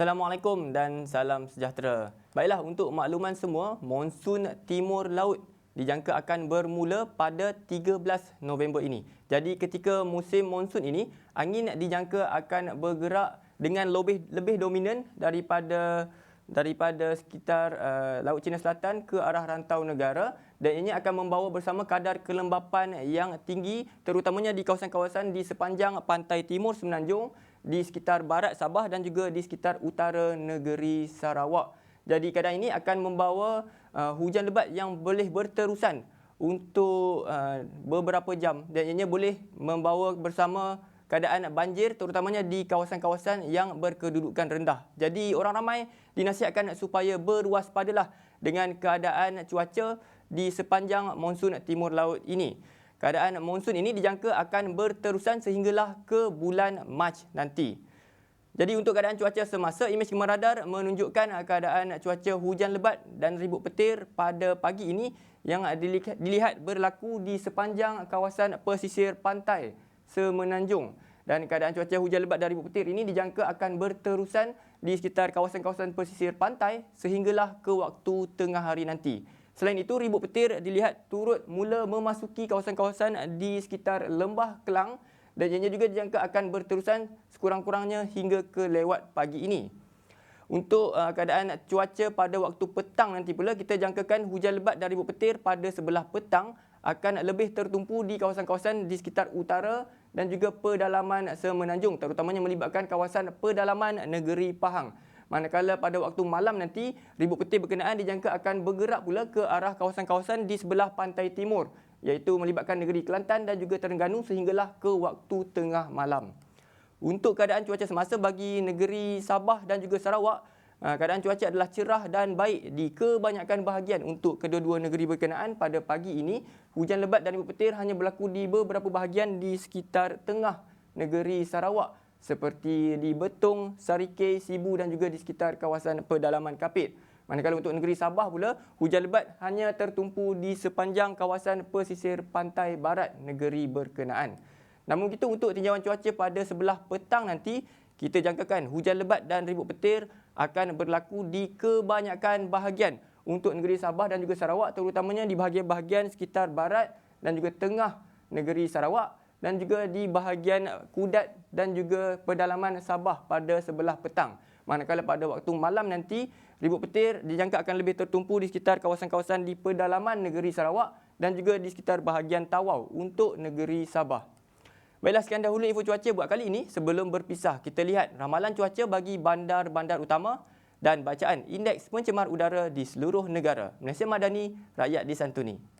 Assalamualaikum dan salam sejahtera. Baiklah, untuk makluman semua, monsun timur laut dijangka akan bermula pada 13 November ini. Jadi ketika musim monsun ini, angin dijangka akan bergerak dengan lebih lebih dominan daripada daripada sekitar uh, Laut Cina Selatan ke arah rantau negara dan ini akan membawa bersama kadar kelembapan yang tinggi terutamanya di kawasan-kawasan di sepanjang pantai timur Semenanjung di sekitar barat Sabah dan juga di sekitar utara negeri Sarawak. Jadi keadaan ini akan membawa uh, hujan lebat yang boleh berterusan untuk uh, beberapa jam dan ianya boleh membawa bersama keadaan banjir terutamanya di kawasan-kawasan yang berkedudukan rendah. Jadi orang ramai dinasihatkan supaya berwaspadalah dengan keadaan cuaca di sepanjang monsun timur laut ini. Keadaan monsun ini dijangka akan berterusan sehinggalah ke bulan Mac nanti. Jadi untuk keadaan cuaca semasa, imej gemar radar menunjukkan keadaan cuaca hujan lebat dan ribut petir pada pagi ini yang dilihat berlaku di sepanjang kawasan pesisir pantai Semenanjung. Dan keadaan cuaca hujan lebat dan ribut petir ini dijangka akan berterusan di sekitar kawasan-kawasan pesisir pantai sehinggalah ke waktu tengah hari nanti. Selain itu, ribut petir dilihat turut mula memasuki kawasan-kawasan di sekitar Lembah Kelang dan ianya juga dijangka akan berterusan sekurang-kurangnya hingga ke lewat pagi ini. Untuk uh, keadaan cuaca pada waktu petang nanti pula, kita jangkakan hujan lebat dan ribut petir pada sebelah petang akan lebih tertumpu di kawasan-kawasan di sekitar utara dan juga pedalaman semenanjung terutamanya melibatkan kawasan pedalaman negeri Pahang. Manakala pada waktu malam nanti, ribut petir berkenaan dijangka akan bergerak pula ke arah kawasan-kawasan di sebelah pantai timur iaitu melibatkan negeri Kelantan dan juga Terengganu sehinggalah ke waktu tengah malam. Untuk keadaan cuaca semasa bagi negeri Sabah dan juga Sarawak, ah, keadaan cuaca adalah cerah dan baik di kebanyakan bahagian untuk kedua-dua negeri berkenaan pada pagi ini. Hujan lebat dan ribut petir hanya berlaku di beberapa bahagian di sekitar tengah negeri Sarawak seperti di Betung, Sarike, Sibu dan juga di sekitar kawasan pedalaman Kapit. Manakala untuk negeri Sabah pula, hujan lebat hanya tertumpu di sepanjang kawasan pesisir pantai barat negeri berkenaan. Namun begitu untuk tinjauan cuaca pada sebelah petang nanti, kita jangkakan hujan lebat dan ribut petir akan berlaku di kebanyakan bahagian untuk negeri Sabah dan juga Sarawak terutamanya di bahagian-bahagian sekitar barat dan juga tengah negeri Sarawak dan juga di bahagian Kudat dan juga pedalaman Sabah pada sebelah petang. Manakala pada waktu malam nanti, ribut petir dijangka akan lebih tertumpu di sekitar kawasan-kawasan di pedalaman negeri Sarawak dan juga di sekitar bahagian Tawau untuk negeri Sabah. Baiklah sekian dahulu info cuaca buat kali ini. Sebelum berpisah, kita lihat ramalan cuaca bagi bandar-bandar utama dan bacaan indeks pencemar udara di seluruh negara. Malaysia Madani, rakyat disantuni.